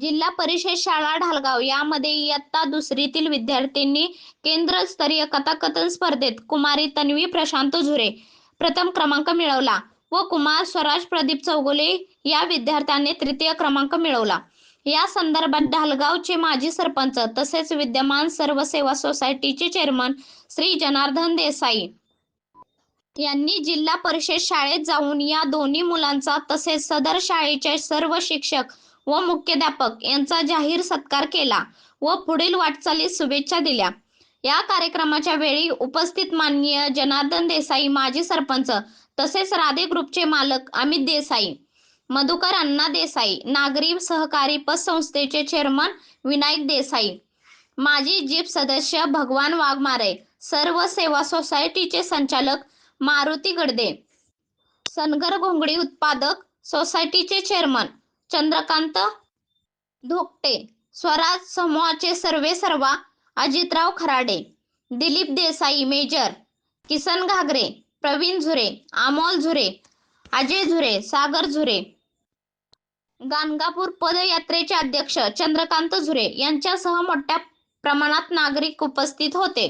जिल्हा परिषद शाळा ढालगाव यामध्ये इयत्ता दुसरीतील विद्यार्थ्यांनी केंद्रस्तरीय कथाकथन स्पर्धेत कुमारी तन्वी प्रशांत झुरे प्रथम क्रमांक मिळवला व कुमार स्वराज प्रदीप चौगुले या विद्यार्थ्याने तृतीय क्रमांक मिळवला. या संदर्भात ढालगावचे माजी सरपंच तसेच विद्यमान सर्व सेवा सोसायटीचे चेअरमन श्री जनार्दन देसाई यांनी जिल्हा परिषद शाळेत जाऊन या दोन्ही मुलांचा तसेच सदर शाळेचे सर्व शिक्षक व मुख्याध्यापक यांचा जाहीर सत्कार केला व पुढील वाटचालीस शुभेच्छा दिल्या. या कार्यक्रमाच्या वेळी उपस्थित माननीय जनार्दन देसाई माजी सरपंच तसेच राधे ग्रुपचे मालक अमित देसाई मधुकर अण्णा देसाई नागरी सहकारी पतसंस्थेचे चेअरमन विनायक देसाई माजी जीप सदस्य भगवान वाघमारे सर्व सेवा सोसायटीचे संचालक मारुती गडदे सनगर घोंगडी उत्पादक सोसायटीचे चेअरमन चंद्रकांत धोकटे स्वराज समूहाचे सर्वे सर्वा अजितराव खराडे दिलीप देसाई मेजर किसन घागरे प्रवीण झुरे अमोल झुरे अजय झुरे सागर झुरे. गाणगापूर पदयात्रेचे अध्यक्ष चंद्रकांत झुरे यांच्यासह मोठ्या प्रमाणात नागरिक उपस्थित होते.